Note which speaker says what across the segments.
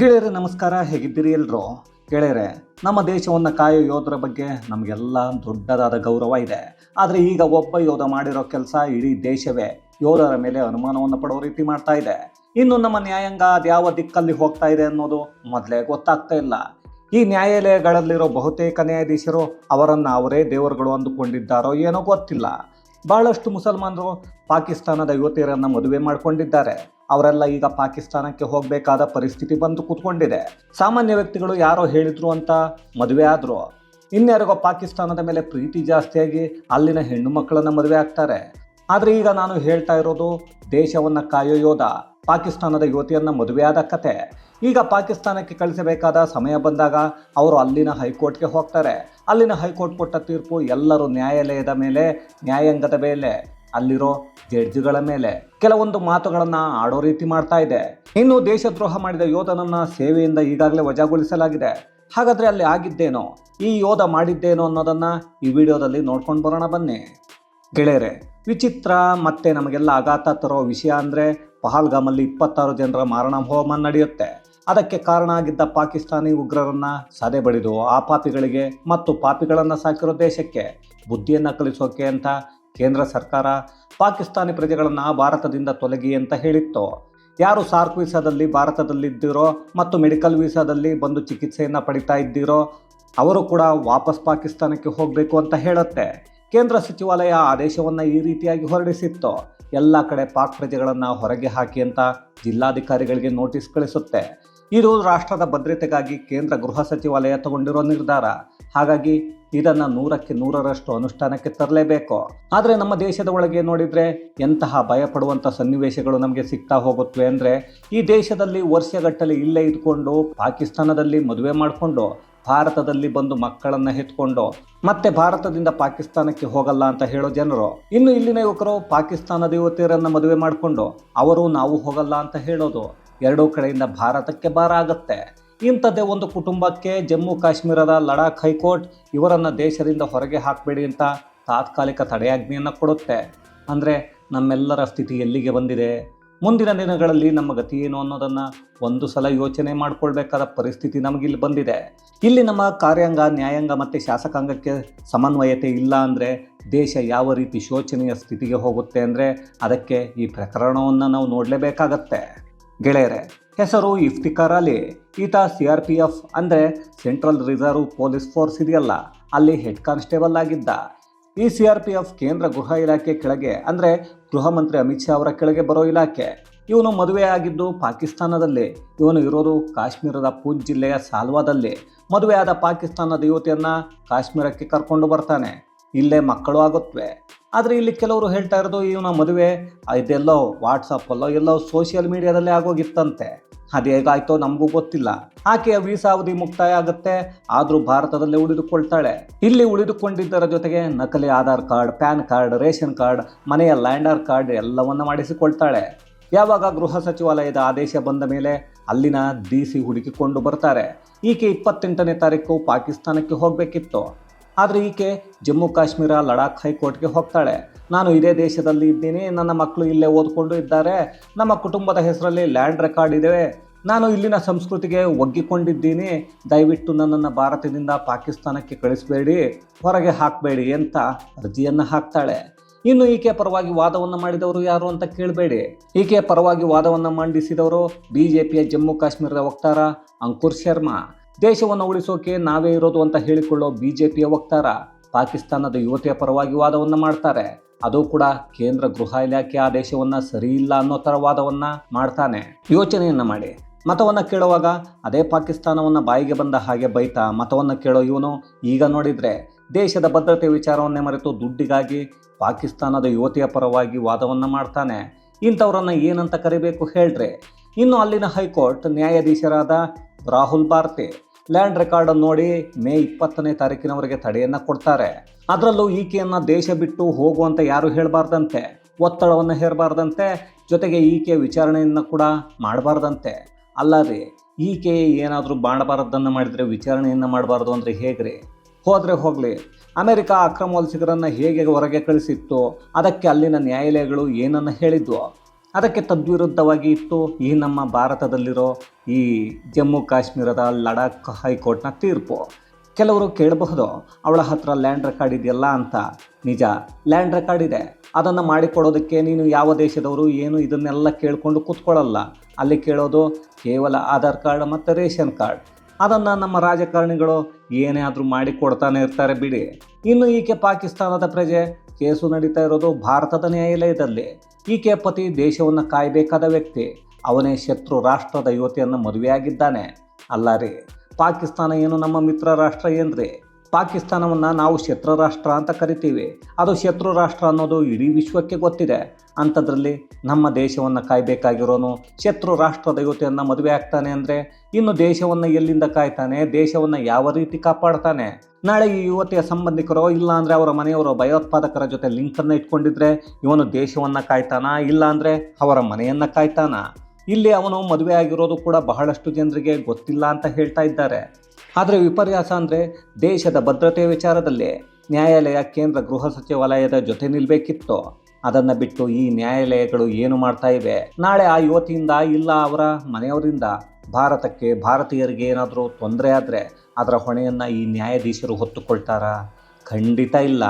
Speaker 1: ಗೆಳೆಯರೆ, ನಮಸ್ಕಾರ. ಹೇಗಿದ್ದೀರಿ ಎಲ್ರು? ಗೆಳೆಯರೆ, ನಮ್ಮ ದೇಶವನ್ನು ಕಾಯೋ ಯೋಧರ ಬಗ್ಗೆ ನಮಗೆಲ್ಲ ದೊಡ್ಡದಾದ ಗೌರವ ಇದೆ. ಆದರೆ ಈಗ ಒಬ್ಬ ಯೋಧ ಮಾಡಿರೋ ಕೆಲಸ ಇಡೀ ದೇಶವೇ ಯೋಧರ ಮೇಲೆ ಅನುಮಾನವನ್ನು ಪಡೋ ರೀತಿ ಮಾಡ್ತಾ ಇದೆ. ಇನ್ನು ನಮ್ಮ ನ್ಯಾಯಾಂಗ ಅದ್ಯಾವ ದಿಕ್ಕಲ್ಲಿ ಹೋಗ್ತಾ ಇದೆ ಅನ್ನೋದು ಮೊದಲೇ ಗೊತ್ತಾಗ್ತಾ ಇಲ್ಲ. ಈ ನ್ಯಾಯಾಲಯಗಳಲ್ಲಿರೋ ಬಹುತೇಕ ನ್ಯಾಯಾಧೀಶರು ಅವರನ್ನು ಅವರೇ ದೇವರುಗಳು ಅಂದುಕೊಂಡಿದ್ದಾರೋ ಏನೋ ಗೊತ್ತಿಲ್ಲ. ಬಹಳಷ್ಟು ಮುಸಲ್ಮಾನರು ಪಾಕಿಸ್ತಾನದ ಯುವತಿಯರನ್ನು ಮದುವೆ ಮಾಡಿಕೊಂಡಿದ್ದಾರೆ. ಅವರೆಲ್ಲ ಈಗ ಪಾಕಿಸ್ತಾನಕ್ಕೆ ಹೋಗಬೇಕಾದ ಪರಿಸ್ಥಿತಿ ಬಂದು ಕೂತ್ಕೊಂಡಿದೆ. ಸಾಮಾನ್ಯ ವ್ಯಕ್ತಿಗಳು ಯಾರೋ ಹೇಳಿದ್ರು ಅಂತ ಮದುವೆ ಆದರು. ಇನ್ಯಾರಿಗೋ ಪಾಕಿಸ್ತಾನದ ಮೇಲೆ ಪ್ರೀತಿ ಜಾಸ್ತಿಯಾಗಿ ಅಲ್ಲಿನ ಹೆಣ್ಣು ಮಕ್ಕಳನ್ನು ಮದುವೆ ಆಗ್ತಾರೆ. ಆದರೆ ಈಗ ನಾನು ಹೇಳ್ತಾ ಇರೋದು ದೇಶವನ್ನು ಕಾಯೋ ಯೋಧ, ಪಾಕಿಸ್ತಾನದ ಯುವತಿಯನ್ನು ಮದುವೆಯಾದ ಕತೆ. ಈಗ ಪಾಕಿಸ್ತಾನಕ್ಕೆ ಕಳಿಸಬೇಕಾದ ಸಮಯ ಬಂದಾಗ ಅವರು ಅಲ್ಲಿನ ಹೈಕೋರ್ಟ್ಗೆ ಹೋಗ್ತಾರೆ. ಅಲ್ಲಿನ ಹೈಕೋರ್ಟ್ ಕೊಟ್ಟ ತೀರ್ಪು ಎಲ್ಲರೂ ನ್ಯಾಯಾಲಯದ ಮೇಲೆ, ನ್ಯಾಯಾಂಗದ ಮೇಲೆ, ಅಲ್ಲಿರೋ ಜಡ್ಜ್ಗಳ ಮೇಲೆ. ಕೆಲವೊಂದು ಮಾತುಗಳನ್ನ ಆಡೋ ರೀತಿ ಮಾಡ್ತಾ ಇದೆ. ಇನ್ನು ದೇಶದ್ರೋಹ ಮಾಡಿದ ಯೋಧನನ್ನ ಸೇವೆಯಿಂದ ಈಗಾಗಲೇ ವಜಾಗೊಳಿಸಲಾಗಿದೆ. ಹಾಗಾದ್ರೆ ಅಲ್ಲಿ ಆಗಿದ್ದೇನೋ? ಈ ಯೋಧ ಮಾಡಿದ್ದೇನೋ ಅನ್ನೋದನ್ನ ಈ ವಿಡಿಯೋದಲ್ಲಿ ನೋಡ್ಕೊಂಡು ಬರೋಣ ಬನ್ನಿ. ಗೆಳೆಯರೆ, ವಿಚಿತ್ರ ಮತ್ತೆ ನಮಗೆಲ್ಲ ಆಘಾತ ತರೋ ವಿಷಯ ಅಂದರೆ ಪಹಲ್ಗಾಮಲ್ಲಿ ಇಪ್ಪತ್ತಾರು ಜನರ ಮಾರಣ ಹೋಮ ನಡೆಯುತ್ತೆ. ಅದಕ್ಕೆ ಕಾರಣ ಆಗಿದ್ದ ಪಾಕಿಸ್ತಾನಿ ಉಗ್ರರನ್ನ ಸದೆ ಬಡಿದು ಆ ಪಾಪಿಗಳಿಗೆ ಮತ್ತು ಪಾಪಿಗಳನ್ನು ಸಾಕಿರೋ ದೇಶಕ್ಕೆ ಬುದ್ಧಿಯನ್ನು ಕಲಿಸೋಕೆ ಅಂತ ಕೇಂದ್ರ ಸರ್ಕಾರ ಪಾಕಿಸ್ತಾನಿ ಪ್ರಜೆಗಳನ್ನು ಭಾರತದಿಂದ ತೊಲಗಿ ಅಂತ ಹೇಳಿತ್ತು. ಯಾರು ಸಾರ್ಕ್ ವೀಸಾದಲ್ಲಿ ಭಾರತದಲ್ಲಿದ್ದೀರೋ ಮತ್ತು ಮೆಡಿಕಲ್ ವೀಸಾದಲ್ಲಿ ಬಂದು ಚಿಕಿತ್ಸೆಯನ್ನು ಪಡಿತಾ ಇದ್ದೀರೋ ಅವರು ಕೂಡ ವಾಪಸ್ ಪಾಕಿಸ್ತಾನಕ್ಕೆ ಹೋಗಬೇಕು ಅಂತ ಹೇಳುತ್ತೆ. ಕೇಂದ್ರ ಸಚಿವಾಲಯ ಆದೇಶವನ್ನು ಈ ರೀತಿಯಾಗಿ ಹೊರಡಿಸಿತ್ತು. ಎಲ್ಲ ಕಡೆ ಪಾಕ್ ಪ್ರಜೆಗಳನ್ನು ಹೊರಗೆ ಹಾಕಿ ಅಂತ ಜಿಲ್ಲಾಧಿಕಾರಿಗಳಿಗೆ ನೋಟಿಸ್ ಕಳಿಸುತ್ತೆ. ಇದು ರಾಷ್ಟ್ರದ ಭದ್ರತೆಗಾಗಿ ಕೇಂದ್ರ ಗೃಹ ಸಚಿವಾಲಯ ತಗೊಂಡಿರೋ ನಿರ್ಧಾರ. ಹಾಗಾಗಿ ಇದನ್ನು ನೂರಕ್ಕೆ ನೂರರಷ್ಟು ಅನುಷ್ಠಾನಕ್ಕೆ ತರಲೇಬೇಕು. ಆದರೆ ನಮ್ಮ ದೇಶದ ಒಳಗೆ ನೋಡಿದರೆ ಎಂತಹ ಭಯಪಡುವಂಥ ಸನ್ನಿವೇಶಗಳು ನಮಗೆ ಸಿಗ್ತಾ ಹೋಗುತ್ತವೆ ಅಂದರೆ ಈ ದೇಶದಲ್ಲಿ ವರ್ಷಗಟ್ಟಲೆ ಇಲ್ಲೇ ಇದ್ಕೊಂಡು, ಪಾಕಿಸ್ತಾನದಲ್ಲಿ ಮದುವೆ ಮಾಡಿಕೊಂಡು, ಭಾರತದಲ್ಲಿ ಬಂದು ಮಕ್ಕಳನ್ನ ಹೆತ್ಕೊಂಡು, ಮತ್ತೆ ಭಾರತದಿಂದ ಪಾಕಿಸ್ತಾನಕ್ಕೆ ಹೋಗಲ್ಲ ಅಂತ ಹೇಳೋ ಜನರು. ಇನ್ನು ಇಲ್ಲಿನ ಯುವಕರು ಪಾಕಿಸ್ತಾನದ ಯುವತಿಯರನ್ನು ಮದುವೆ ಮಾಡಿಕೊಂಡು, ಅವರು ನಾವು ಹೋಗಲ್ಲ ಅಂತ ಹೇಳೋದು. ಎರಡೂ ಕಡೆಯಿಂದ ಭಾರತಕ್ಕೆ ಭಾರ ಆಗುತ್ತೆ ಇಂಥದ್ದೇ ಒಂದು ಕುಟುಂಬಕ್ಕೆ ಜಮ್ಮು ಕಾಶ್ಮೀರದ ಲಡಾಖ್ ಹೈಕೋರ್ಟ್ ಇವರನ್ನು ದೇಶದಿಂದ ಹೊರಗೆ ಹಾಕಬೇಡಿ ಅಂತ ತಾತ್ಕಾಲಿಕ ತಡೆಯಾಜ್ಞೆಯನ್ನು ಕೊಡುತ್ತೆ. ಅಂದರೆ ನಮ್ಮೆಲ್ಲರ ಸ್ಥಿತಿ ಎಲ್ಲಿಗೆ ಬಂದಿದೆ? ಮುಂದಿನ ದಿನಗಳಲ್ಲಿ ನಮ್ಮ ಗತಿ ಏನು ಅನ್ನೋದನ್ನು ಒಂದು ಸಲ ಯೋಚನೆ ಮಾಡಿಕೊಳ್ಬೇಕಾದ ಪರಿಸ್ಥಿತಿ ನಮಗಿಲ್ಲಿ ಬಂದಿದೆ. ಇಲ್ಲಿ ನಮ್ಮ ಕಾರ್ಯಾಂಗ, ನ್ಯಾಯಾಂಗ ಮತ್ತು ಶಾಸಕಾಂಗಕ್ಕೆ ಸಮನ್ವಯತೆ ಇಲ್ಲ ಅಂದರೆ ದೇಶ ಯಾವ ರೀತಿ ಶೋಚನೀಯ ಸ್ಥಿತಿಗೆ ಹೋಗುತ್ತೆ ಅಂದರೆ ಅದಕ್ಕೆ ಈ ಪ್ರಕರಣವನ್ನು ನಾವು ನೋಡಲೇಬೇಕಾಗತ್ತೆ. ಗೆಳೆಯರೆ, ಹೆಸರು ಇಫ್ತಿಕಾರ್ ಅಲಿ. ಈತ ಸಿ ಆರ್ ಪಿ ಎಫ್ ಅಂದರೆ ಸೆಂಟ್ರಲ್ ರಿಸರ್ವ್ ಪೊಲೀಸ್ ಫೋರ್ಸ್ ಇದೆಯಲ್ಲ, ಅಲ್ಲಿ ಹೆಡ್ ಕಾನ್ಸ್ಟೇಬಲ್ ಆಗಿದ್ದ. ಈ ಸಿ ಆರ್ ಪಿ ಎಫ್ ಕೇಂದ್ರ ಗೃಹ ಇಲಾಖೆ ಕೆಳಗೆ ಅಂದರೆ ಗೃಹ ಮಂತ್ರಿ ಅಮಿತ್ ಶಾ ಅವರ ಕೆಳಗೆ ಬರೋ ಇಲಾಖೆ. ಇವನು ಮದುವೆ ಆಗಿದ್ದು ಪಾಕಿಸ್ತಾನದಲ್ಲಿ. ಇವನು ಇರೋದು ಕಾಶ್ಮೀರದ ಪೂಂಚ್ ಜಿಲ್ಲೆಯ ಸಾಲ್ವಾದಲ್ಲಿ. ಮದುವೆಯಾದ ಪಾಕಿಸ್ತಾನದ ಯುವತಿಯನ್ನು ಕಾಶ್ಮೀರಕ್ಕೆ ಕರ್ಕೊಂಡು ಬರ್ತಾನೆ. ಇಲ್ಲೇ ಮಕ್ಕಳು ಆಗುತ್ತವೆ ಆದರೆ ಇಲ್ಲಿ ಕೆಲವರು ಹೇಳ್ತಾ ಇರೋದು, ಇವನ ಮದುವೆ ಇದೆಲ್ಲೋ ವಾಟ್ಸಪ್ಪಲ್ಲೋ ಎಲ್ಲೋ ಸೋಷಿಯಲ್ ಮೀಡಿಯಾದಲ್ಲೇ ಆಗೋಗಿತ್ತಂತೆ. ಅದು ಹೇಗಾಯ್ತೋ ನಮಗೂ ಗೊತ್ತಿಲ್ಲ. ಆಕೆಯ ವೀಸಾ ಅವಧಿ ಮುಕ್ತಾಯ ಆಗುತ್ತೆ, ಆದರೂ ಭಾರತದಲ್ಲೇ ಉಳಿದುಕೊಳ್ತಾಳೆ. ಇಲ್ಲಿ ಉಳಿದುಕೊಂಡಿದ್ದರ ಜೊತೆಗೆ ನಕಲಿ Aadhaar card, PAN card, ration card, ಮನೆಯ ಲ್ಯಾಂಡರ್ ಕಾರ್ಡ್ ಎಲ್ಲವನ್ನ ಮಾಡಿಸಿಕೊಳ್ತಾಳೆ. ಯಾವಾಗ ಗೃಹ ಸಚಿವಾಲಯದ ಆದೇಶ ಬಂದ ಮೇಲೆ ಅಲ್ಲಿನ ಡಿ ಸಿ ಹುಡುಕಿಕೊಂಡು ಬರ್ತಾರೆ. ಈಕೆ ಇಪ್ಪತ್ತೆಂಟನೇ ತಾರೀಕು ಪಾಕಿಸ್ತಾನಕ್ಕೆ ಹೋಗಬೇಕಿತ್ತು. ಆದರೆ ಈಕೆ ಜಮ್ಮು ಕಾಶ್ಮೀರ, ಲಡಾಖ್ ಹೈಕೋರ್ಟ್ಗೆ ಹೋಗ್ತಾಳೆ. ನಾನು ಇದೇ ದೇಶದಲ್ಲಿ ಇದ್ದೀನಿ, ನನ್ನ ಮಕ್ಕಳು ಇಲ್ಲೇ ಓದ್ಕೊಂಡು ಇದ್ದಾರೆ, ನಮ್ಮ ಕುಟುಂಬದ ಹೆಸರಲ್ಲಿ ಲ್ಯಾಂಡ್ ರೆಕಾರ್ಡ್ ಇದೆ, ನಾನು ಇಲ್ಲಿನ ಸಂಸ್ಕೃತಿಗೆ ಒಗ್ಗಿಕೊಂಡಿದ್ದೀನಿ, ದಯವಿಟ್ಟು ನನ್ನನ್ನು ಭಾರತದಿಂದ ಪಾಕಿಸ್ತಾನಕ್ಕೆ ಕಳಿಸಬೇಡಿ, ಹೊರಗೆ ಹಾಕಬೇಡಿ ಅಂತ ಅರ್ಜಿಯನ್ನು ಹಾಕ್ತಾಳೆ. ಇನ್ನು ಈಕೆ ಪರವಾಗಿ ವಾದವನ್ನು ಮಾಡಿದವರು ಯಾರು ಅಂತ ಕೇಳಬೇಡಿ. ಈಕೆ ಪರವಾಗಿ ವಾದವನ್ನು ಮಂಡಿಸಿದವರು ಬಿ ಜೆ ಪಿಯ ಜಮ್ಮು ಕಾಶ್ಮೀರದ ವಕ್ತಾರ ಅಂಕುರ್ ಶರ್ಮಾ. ದೇಶವನ್ನು ಉಳಿಸೋಕೆ ನಾವೇ ಇರೋದು ಅಂತ ಹೇಳಿಕೊಳ್ಳೋ ಬಿ ಜೆ ಪಿಯ ವಕ್ತಾರ ಪಾಕಿಸ್ತಾನದ ಯುವತಿಯ ಪರವಾಗಿ ವಾದವನ್ನು ಮಾಡ್ತಾರೆ. ಅದು ಕೂಡ ಕೇಂದ್ರ ಗೃಹ ಇಲಾಖೆ ಆದೇಶವನ್ನು ಸರಿ ಇಲ್ಲ ಅನ್ನೋ ಥರ ವಾದವನ್ನು ಮಾಡ್ತಾನೆ. ಯೋಚನೆಯನ್ನು ಮಾಡಿ. ಮತವನ್ನು ಕೇಳುವಾಗ ಅದೇ ಪಾಕಿಸ್ತಾನವನ್ನು ಬಾಯಿಗೆ ಬಂದ ಹಾಗೆ ಬೈತಾ ಮತವನ್ನು ಕೇಳೋ ಇವನು ಈಗ ನೋಡಿದರೆ ದೇಶದ ಭದ್ರತೆ ವಿಚಾರವನ್ನೇ ಮರೆತು ದುಡ್ಡಿಗಾಗಿ ಪಾಕಿಸ್ತಾನದ ಯುವತಿಯ ಪರವಾಗಿ ವಾದವನ್ನು ಮಾಡ್ತಾನೆ. ಇಂಥವ್ರನ್ನ ಏನಂತ ಕರಿಬೇಕು ಹೇಳ್ರಿ ಇನ್ನು ಅಲ್ಲಿನ ಹೈಕೋರ್ಟ್ ನ್ಯಾಯಾಧೀಶರಾದ ರಾಹುಲ್ ಭಾರ್ತಿ ಲ್ಯಾಂಡ್ ರೆಕಾರ್ಡನ್ನು ನೋಡಿ ಮೇ ಇಪ್ಪತ್ತನೇ ತಾರೀಕಿನವರೆಗೆ ತಡೆಯನ್ನು ಕೊಡ್ತಾರೆ. ಅದರಲ್ಲೂ ಈಕೆಯನ್ನು ದೇಶ ಬಿಟ್ಟು ಹೋಗುವಂತ ಯಾರು ಹೇಳಬಾರ್ದಂತೆ? ಒತ್ತಡವನ್ನು ಹೇರಬಾರ್ದಂತೆ, ಜೊತೆಗೆ ಈಕೆ ವಿಚಾರಣೆಯನ್ನು ಕೂಡ ಮಾಡಬಾರ್ದಂತೆ. ಅಲ್ಲ ರೀ ಈಕೆ ಏನಾದರೂ ಮಾಡಬಾರ್ದನ್ನು ಮಾಡಿದರೆ ವಿಚಾರಣೆಯನ್ನು ಮಾಡಬಾರ್ದು ಅಂದರೆ ಹೇಗ್ರಿ? ಹೋದರೆ ಹೋಗಲಿ. ಅಮೆರಿಕ ಅಕ್ರಮ ವಲಸಿಗರನ್ನು ಹೇಗೆ ಹೊರಗೆ ಕಳಿಸಿತ್ತು? ಅದಕ್ಕೆ ಅಲ್ಲಿನ ನ್ಯಾಯಾಲಯಗಳು ಏನನ್ನು ಹೇಳಿದ್ವು? ಅದಕ್ಕೆ ತದ್ವಿರುದ್ಧವಾಗಿ ಇತ್ತು ಈ ನಮ್ಮ ಭಾರತದಲ್ಲಿರೋ ಈ ಜಮ್ಮು ಕಾಶ್ಮೀರದ ಲಡಾಖ್ ಹೈಕೋರ್ಟ್ನ ತೀರ್ಪು. ಕೆಲವರು ಕೇಳಬಹುದು, ಅವಳ ಹತ್ರ ಲ್ಯಾಂಡ್ ರೆಕಾರ್ಡ್ ಇದೆಯಲ್ಲ ಅಂತ. ನಿಜ, ಲ್ಯಾಂಡ್ ರೆಕಾರ್ಡ್ ಇದೆ. ಅದನ್ನು ಮಾಡಿಕೊಡೋದಕ್ಕೆ ನೀನು ಯಾವ ದೇಶದವರು, ಏನು ಇದನ್ನೆಲ್ಲ ಕೇಳಿಕೊಂಡು ಕೂತ್ಕೊಳ್ಳಲ್ಲ. ಅಲ್ಲಿ ಕೇಳೋದು ಕೇವಲ ಆಧಾರ್ ಕಾರ್ಡ್ ಮತ್ತು ರೇಷನ್ ಕಾರ್ಡ್. ಅದನ್ನು ನಮ್ಮ ರಾಜಕಾರಣಿಗಳು ಏನೇ ಆದರೂ ಮಾಡಿ ಕೊಡ್ತಾನೆ ಇರ್ತಾರೆ ಬಿಡಿ. ಇನ್ನು ಈಕೆ ಪಾಕಿಸ್ತಾನದ ಪ್ರಜೆ ಕೇಸು ನಡೀತಾ ಇರೋದು ಭಾರತದ ನ್ಯಾಯಾಲಯದಲ್ಲಿ. ಈ ಪತಿ ದೇಶವನ್ನು ಕಾಯಬೇಕಾದ ವ್ಯಕ್ತಿ. ಅವನೇ ಶತ್ರು ರಾಷ್ಟ್ರದ ಯುವತಿಯನ್ನು ಮದುವೆಯಾಗಿದ್ದಾನೆ. ಅಲ್ಲ ರೀ, ಪಾಕಿಸ್ತಾನ ಏನು ನಮ್ಮ ಮಿತ್ರ ರಾಷ್ಟ್ರ ಏನ್ರಿ? ಪಾಕಿಸ್ತಾನವನ್ನು ನಾವು ಶತ್ರು ರಾಷ್ಟ್ರ ಅಂತ ಕರಿತೀವಿ. ಅದು ಶತ್ರು ರಾಷ್ಟ್ರ ಅನ್ನೋದು ಇಡೀ ವಿಶ್ವಕ್ಕೆ ಗೊತ್ತಿದೆ. ಅಂಥದ್ರಲ್ಲಿ ನಮ್ಮ ದೇಶವನ್ನು ಕಾಯಬೇಕಾಗಿರೋನು ಶತ್ರು ರಾಷ್ಟ್ರದ ಯುವತಿಯನ್ನು ಮದುವೆ ಆಗ್ತಾನೆ ಅಂದರೆ ಇನ್ನು ದೇಶವನ್ನು ಎಲ್ಲಿಂದ ಕಾಯ್ತಾನೆ? ದೇಶವನ್ನು ಯಾವ ರೀತಿ ಕಾಪಾಡ್ತಾನೆ? ನಾಳೆ ಈ ಯುವತಿಯ ಸಂಬಂಧಿಕರೋ ಇಲ್ಲಾಂದರೆ ಅವರ ಮನೆಯವರು ಭಯೋತ್ಪಾದಕರ ಜೊತೆ ಲಿಂಕನ್ನು ಇಟ್ಕೊಂಡಿದ್ರೆ ಇವನು ದೇಶವನ್ನು ಕಾಯ್ತಾನ? ಇಲ್ಲಾಂದರೆ ಅವರ ಮನೆಯನ್ನು ಕಾಯ್ತಾನ? ಇಲ್ಲಿ ಅವನು ಮದುವೆ ಆಗಿರೋದು ಕೂಡ ಬಹಳಷ್ಟು ಜನರಿಗೆ ಗೊತ್ತಿಲ್ಲ ಅಂತ ಹೇಳ್ತಾ ಇದ್ದಾರೆ. ಆದರೆ ವಿಪರ್ಯಾಸ ಅಂದರೆ ದೇಶದ ಭದ್ರತೆಯ ವಿಚಾರದಲ್ಲಿ ನ್ಯಾಯಾಲಯ ಕೇಂದ್ರ ಗೃಹ ಸಚಿವಾಲಯದ ಜೊತೆ ನಿಲ್ಲಬೇಕಿತ್ತು ಅದನ್ನು ಬಿಟ್ಟು ಈ ನ್ಯಾಯಾಲಯಗಳು ಏನು ಮಾಡ್ತಾ ಇವೆ? ನಾಳೆ ಆ ಯುವತಿಯಿಂದ ಇಲ್ಲ ಅವರ ಮನೆಯವರಿಂದ. ಭಾರತಕ್ಕೆ ಭಾರತೀಯರಿಗೆ ಏನಾದರೂ ತೊಂದರೆ ಆದರೆ ಅದರ ಹೊಣೆಯನ್ನು ಈ ನ್ಯಾಯಾಧೀಶರು ಹೊತ್ತುಕೊಳ್ತಾರಾ? ಖಂಡಿತ ಇಲ್ಲ.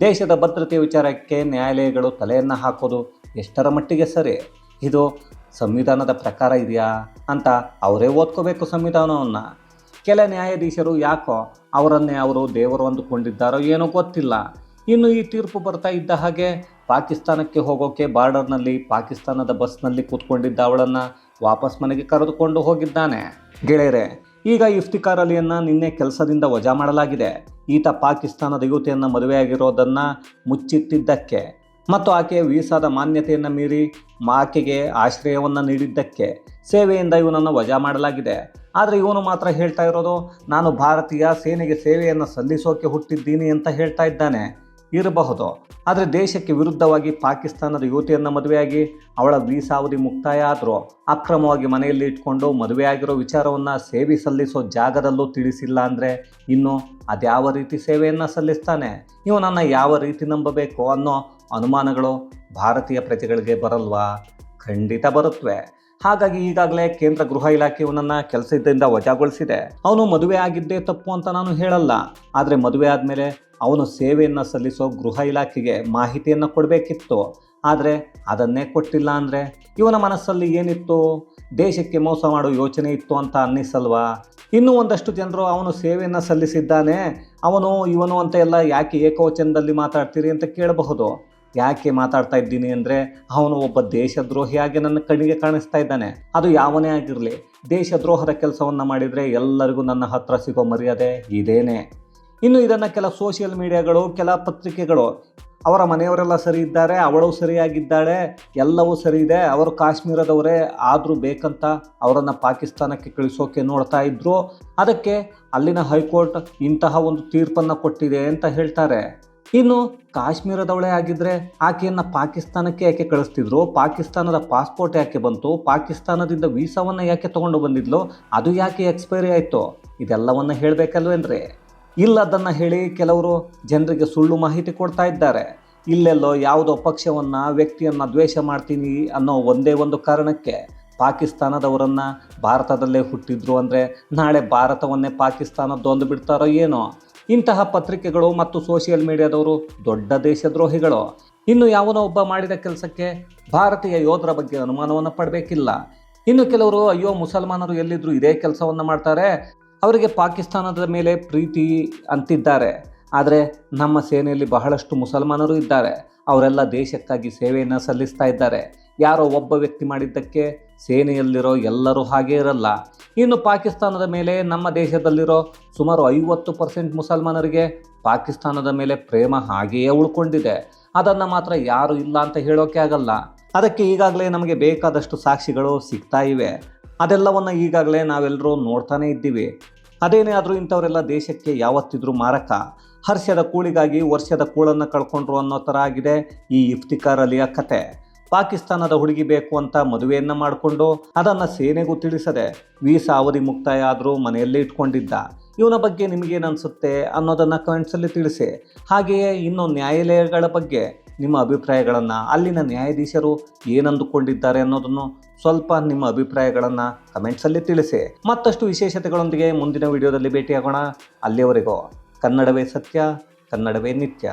Speaker 1: ದೇಶದ ಭದ್ರತೆಯ ವಿಚಾರಕ್ಕೆ ನ್ಯಾಯಾಲಯಗಳು ತಲೆಯನ್ನು ಹಾಕೋದು ಎಷ್ಟರ ಮಟ್ಟಿಗೆ ಸರಿ? ಇದು ಸಂವಿಧಾನದ ಪ್ರಕಾರ ಇದೆಯಾ? ಅಂತ ಅವರೇ ಓದ್ಕೋಬೇಕು ಸಂವಿಧಾನವನ್ನು. ಕೆಲ ನ್ಯಾಯಾಧೀಶರು ಯಾಕೋ ಅವರನ್ನೇ ಅವರು ದೇವರು ಅಂದುಕೊಂಡಿದ್ದಾರೋ ಏನೋ ಗೊತ್ತಿಲ್ಲ. ಇನ್ನು ಈ ತೀರ್ಪು ಬರ್ತಾ ಇದ್ದ ಹಾಗೆ ಪಾಕಿಸ್ತಾನಕ್ಕೆ ಹೋಗೋಕೆ ಬಾರ್ಡರ್ನಲ್ಲಿ, ಪಾಕಿಸ್ತಾನದ ಬಸ್ನಲ್ಲಿ ಕೂತ್ಕೊಂಡಿದ್ದ ಅವಳನ್ನು ವಾಪಸ್ ಮನೆಗೆ ಕರೆದುಕೊಂಡು ಹೋಗಿದ್ದಾನೆ. ಗೆಳೆಯರೆ, ಈಗ ಇಫ್ತಿಕಾರ್ ಅಲಿಯನ್ನು ನಿನ್ನೆ ಕೆಲಸದಿಂದ ವಜಾ ಮಾಡಲಾಗಿದೆ. ಈತ ಪಾಕಿಸ್ತಾನದ ಯುವತಿಯನ್ನು ಮದುವೆಯಾಗಿರೋದನ್ನು ಮುಚ್ಚಿಟ್ಟಿದ್ದಕ್ಕೆ ಮತ್ತು ಆಕೆಯ ವೀಸಾದ ಮಾನ್ಯತೆಯನ್ನು ಮೀರಿ ಆಕೆಗೆ ಆಶ್ರಯವನ್ನು ನೀಡಿದ್ದಕ್ಕೆ ಸೇವೆಯಿಂದ ಇವನನ್ನು ವಜಾ ಮಾಡಲಾಗಿದೆ. ಆದರೆ ಇವನು ಮಾತ್ರ ಹೇಳ್ತಾ ಇರೋದು, ನಾನು ಭಾರತೀಯ ಸೇನೆಗೆ ಸೇವೆಯನ್ನು ಸಲ್ಲಿಸೋಕೆ ಹುಟ್ಟಿದ್ದೀನಿ ಅಂತ ಹೇಳ್ತಾ ಇದ್ದಾನೆ. ಇರಬಹುದು. ಆದರೆ ದೇಶಕ್ಕೆ ವಿರುದ್ಧವಾಗಿ ಪಾಕಿಸ್ತಾನದ ಯುವತಿಯನ್ನು ಮದುವೆಯಾಗಿ, ಅವಳ ವೀಸಾವಧಿ ಮುಕ್ತಾಯ ಆದರೂ ಅಕ್ರಮವಾಗಿ ಮನೆಯಲ್ಲಿ ಇಟ್ಕೊಂಡು ಮದುವೆಯಾಗಿರೋ ವಿಚಾರವನ್ನು ಸೇವೆ ಸಲ್ಲಿಸೋ ಜಾಗದಲ್ಲೂ ತಿಳಿಸಿಲ್ಲ ಅಂದರೆ ಇನ್ನು ಅದ್ಯಾವ ರೀತಿ ಸೇವೆಯನ್ನು ಸಲ್ಲಿಸ್ತಾನೆ? ಇವನನ್ನು ಯಾವ ರೀತಿ ನಂಬಬೇಕು ಅನ್ನೋ ಅನುಮಾನಗಳು ಭಾರತೀಯ ಪ್ರಜೆಗಳಿಗೆ ಬರಲ್ವಾ? ಖಂಡಿತ ಬರುತ್ತವೆ ಹಾಗಾಗಿ ಈಗಾಗಲೇ ಕೇಂದ್ರ ಗೃಹ ಇಲಾಖೆ ಇವನನ್ನು ಕೆಲಸದಿಂದ ವಜಾಗೊಳಿಸಿದೆ. ಅವನು ಮದುವೆ ಆಗಿದ್ದೇ ತಪ್ಪು ಅಂತ ನಾನು ಹೇಳಲ್ಲ. ಆದರೆ ಮದುವೆ ಆದಮೇಲೆ ಅವನು ಸೇವೆಯನ್ನು ಸಲ್ಲಿಸೋ ಗೃಹ ಇಲಾಖೆಗೆ ಮಾಹಿತಿಯನ್ನು ಕೊಡಬೇಕಿತ್ತು. ಆದರೆ ಅದನ್ನೇ ಕೊಟ್ಟಿಲ್ಲ ಅಂದರೆ ಇವನ ಮನಸ್ಸಲ್ಲಿ ಏನಿತ್ತು? ದೇಶಕ್ಕೆ ಮೋಸ ಮಾಡೋ ಯೋಚನೆ ಇತ್ತು ಅಂತ ಅನ್ನಿಸಲ್ವಾ? ಇನ್ನೂ ಒಂದಷ್ಟು ಜನರು ಅವನು ಸೇವೆಯನ್ನು ಸಲ್ಲಿಸಿದ್ದಾನೆ. ಅವನು ಇವನು ಅಂತ ಎಲ್ಲ ಯಾಕೆ ಏಕವಚನದಲ್ಲಿ ಮಾತಾಡ್ತೀರಿ ಅಂತ ಕೇಳಬಹುದು. ಯಾಕೆ ಮಾತಾಡ್ತಾ ಇದ್ದೀನಿ ಅಂದರೆ ಅವನು ಒಬ್ಬ ದೇಶದ್ರೋಹಿಯಾಗಿ ನನ್ನ ಕಣ್ಣಿಗೆ ಕಾಣಿಸ್ತಾ ಇದ್ದಾನೆ. ಅದು ಯಾವನೇ ಆಗಿರಲಿ, ದೇಶದ್ರೋಹದ ಕೆಲಸವನ್ನು ಮಾಡಿದರೆ ಎಲ್ಲರಿಗೂ ನನ್ನ ಹತ್ರ ಸಿಗೋ ಮರ್ಯಾದೆ ಇದೇನೆ. ಇನ್ನು ಇದನ್ನು ಕೆಲ ಸೋಷಿಯಲ್ ಮೀಡಿಯಾಗಳು ಕೆಲ ಪತ್ರಿಕೆಗಳು, ಅವರ ಮನೆಯವರೆಲ್ಲ ಸರಿ ಇದ್ದಾರೆ, ಅವಳು ಸರಿಯಾಗಿದ್ದಾಳೆ, ಎಲ್ಲವೂ ಸರಿ ಇದೆ, ಅವರು ಕಾಶ್ಮೀರದವರೇ, ಆದರೂ ಬೇಕಂತ ಅವರನ್ನು ಪಾಕಿಸ್ತಾನಕ್ಕೆ ಕಳಿಸೋಕೆ ನೋಡ್ತಾ ಇದ್ರು. ಅದಕ್ಕೆ ಅಲ್ಲಿನ ಹೈಕೋರ್ಟ್ ಇಂತಹ ಒಂದು ತೀರ್ಪನ್ನು ಕೊಟ್ಟಿದೆ ಅಂತ ಹೇಳ್ತಾರೆ. ಇನ್ನು ಕಾಶ್ಮೀರದವಳೇ ಆಗಿದ್ದರೆ ಆಕೆಯನ್ನು ಪಾಕಿಸ್ತಾನಕ್ಕೆ ಯಾಕೆ ಕಳಿಸ್ತಿದ್ರು? ಪಾಕಿಸ್ತಾನದ ಪಾಸ್ಪೋರ್ಟ್ ಯಾಕೆ ಬಂತು? ಪಾಕಿಸ್ತಾನದಿಂದ ವೀಸಾವನ್ನು ಯಾಕೆ ತಗೊಂಡು ಬಂದಿದ್ಲು? ಅದು ಯಾಕೆ ಎಕ್ಸ್ಪೈರಿ ಆಯಿತು? ಇದೆಲ್ಲವನ್ನು ಹೇಳಬೇಕಲ್ವೇನ್ರಿ ಇಲ್ಲದನ್ನು ಹೇಳಿ ಕೆಲವರು ಜನರಿಗೆ ಸುಳ್ಳು ಮಾಹಿತಿ ಕೊಡ್ತಾ ಇದ್ದಾರೆ. ಇಲ್ಲೆಲ್ಲೋ ಯಾವುದೋ ಪಕ್ಷವನ್ನು, ವ್ಯಕ್ತಿಯನ್ನು ದ್ವೇಷ ಮಾಡ್ತೀನಿ ಅನ್ನೋ ಒಂದೇ ಒಂದು ಕಾರಣಕ್ಕೆ ಪಾಕಿಸ್ತಾನದವರನ್ನು ಭಾರತದಲ್ಲೇ ಹುಟ್ಟಿದ್ರು ಅಂದರೆ ನಾಳೆ ಭಾರತವನ್ನೇ ಪಾಕಿಸ್ತಾನದ್ದೊಂದು ಬಿಡ್ತಾರೋ ಏನೋ? ಇಂತಹ ಪತ್ರಿಕೆಗಳು ಮತ್ತು ಸೋಷಿಯಲ್ ಮೀಡಿಯಾದವರು ದೊಡ್ಡ ದೇಶದ್ರೋಹಿಗಳು. ಇನ್ನು ಯಾವನೋ ಒಬ್ಬ ಮಾಡಿದ ಕೆಲಸಕ್ಕೆ ಭಾರತೀಯ ಯೋಧರ ಬಗ್ಗೆ ಅನುಮಾನವನ್ನು ಪಡಬೇಕಿಲ್ಲ. ಇನ್ನು ಕೆಲವರು, ಅಯ್ಯೋ, ಮುಸಲ್ಮಾನರು ಎಲ್ಲಿದ್ರು ಇದೇ ಕೆಲಸವನ್ನು ಮಾಡ್ತಾರೆ. ಅವರಿಗೆ ಪಾಕಿಸ್ತಾನದ ಮೇಲೆ ಪ್ರೀತಿ ಅಂತಿದ್ದಾರೆ. ಆದರೆ ನಮ್ಮ ಸೇನೆಯಲ್ಲಿ ಬಹಳಷ್ಟು ಮುಸಲ್ಮಾನರು ಇದ್ದಾರೆ. ಅವರೆಲ್ಲ ದೇಶಕ್ಕಾಗಿ ಸೇವೆಯನ್ನು ಸಲ್ಲಿಸ್ತಾ ಇದ್ದಾರೆ. ಯಾರೋ ಒಬ್ಬ ವ್ಯಕ್ತಿ ಮಾಡಿದ್ದಕ್ಕೆ ಸೇನೆಯಲ್ಲಿರೋ ಎಲ್ಲರೂ ಹಾಗೇ ಇರಲ್ಲ. ಇನ್ನು ಪಾಕಿಸ್ತಾನದ ಮೇಲೆ ನಮ್ಮ ದೇಶದಲ್ಲಿರೋ ಸುಮಾರು ಐವತ್ತು ಪರ್ಸೆಂಟ್ ಮುಸಲ್ಮಾನರಿಗೆ ಪಾಕಿಸ್ತಾನದ ಮೇಲೆ ಪ್ರೇಮ ಹಾಗೆಯೇ ಉಳ್ಕೊಂಡಿದೆ. ಅದನ್ನು ಮಾತ್ರ ಯಾರು ಇಲ್ಲ ಅಂತ ಹೇಳೋಕೆ ಆಗಲ್ಲ. ಅದಕ್ಕೆ ಈಗಾಗಲೇ ನಮಗೆ ಬೇಕಾದಷ್ಟು ಸಾಕ್ಷಿಗಳು ಸಿಗ್ತಾ ಇವೆ. ಅದೆಲ್ಲವನ್ನು ಈಗಾಗಲೇ ನಾವೆಲ್ಲರೂ ನೋಡ್ತಾನೇ ಇದ್ದೀವಿ. ಅದೇನೇ ಆದರೂ ಇಂಥವರೆಲ್ಲ ದೇಶಕ್ಕೆ ಯಾವತ್ತಿದ್ರೂ ಮಾರಕ. ಹರ್ಷದ ಕೂಳಿಗಾಗಿ ವರ್ಷದ ಕೂಳನ್ನು ಕಳ್ಕೊಂಡ್ರು ಅನ್ನೋ ಥರ ಆಗಿದೆ ಈ ಇಫ್ತಿಕಾರ್ ಅಲಿಯ ಕತೆ. ಪಾಕಿಸ್ತಾನದ ಹುಡುಗಿ ಬೇಕು ಅಂತ ಮದುವೆಯನ್ನ ಮಾಡಿಕೊಂಡು ಅದನ್ನು ಸೇನೆಗೂ ತಿಳಿಸದೆ ವೀಸಾ ಅವಧಿ ಮುಕ್ತಾಯ ಆದರೂ ಮನೆಯಲ್ಲೇ ಇಟ್ಕೊಂಡಿದ್ದ. ಇವನ ಬಗ್ಗೆ ನಿಮಗೇನನ್ಸುತ್ತೆ ಅನ್ನೋದನ್ನು ಕಮೆಂಟ್ಸಲ್ಲಿ ತಿಳಿಸಿ. ಹಾಗೆಯೇ ಇನ್ನು ನ್ಯಾಯಾಲಯಗಳ ಬಗ್ಗೆ ನಿಮ್ಮ ಅಭಿಪ್ರಾಯಗಳನ್ನು ಅಲ್ಲಿನ ನ್ಯಾಯಾಧೀಶರು ಏನಂದುಕೊಂಡಿದ್ದಾರೆ ಅನ್ನೋದನ್ನು ಸ್ವಲ್ಪ ನಿಮ್ಮ ಅಭಿಪ್ರಾಯಗಳನ್ನು ಕಮೆಂಟ್ಸಲ್ಲಿ ತಿಳಿಸಿ. ಮತ್ತಷ್ಟು ವಿಶೇಷತೆಗಳೊಂದಿಗೆ ಮುಂದಿನ ವಿಡಿಯೋದಲ್ಲಿ ಭೇಟಿಯಾಗೋಣ. ಅಲ್ಲಿಯವರೆಗೂ ಕನ್ನಡವೇ ಸತ್ಯ, ಕನ್ನಡವೇ ನಿತ್ಯ.